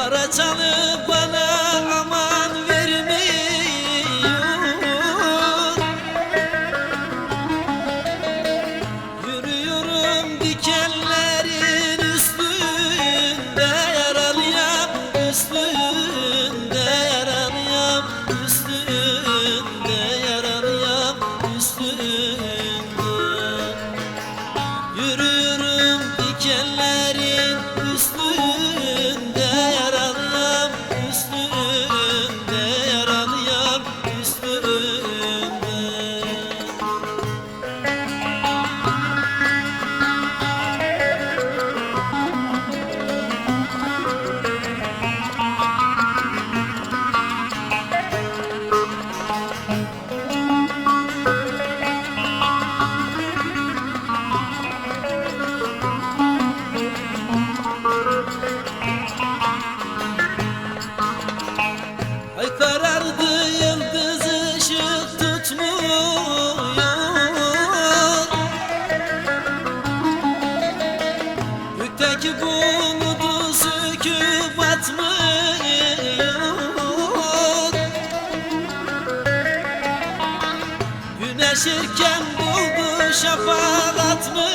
Para çalıp bana aman vermiyor. Yürüyorum dikenlerin üstünde Yaralıyam üstünde Yaralıyam üstünde. umudu söküp atmıyor buldu şafak atmıyor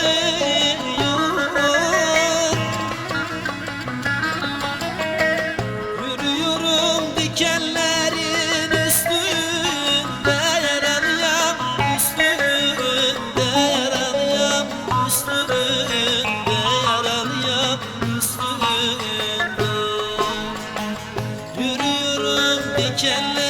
geçenler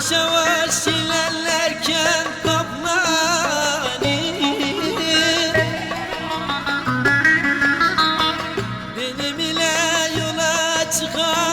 Yavaş yavaş ilerlerken kaplanı. Benim ile yola çıkar.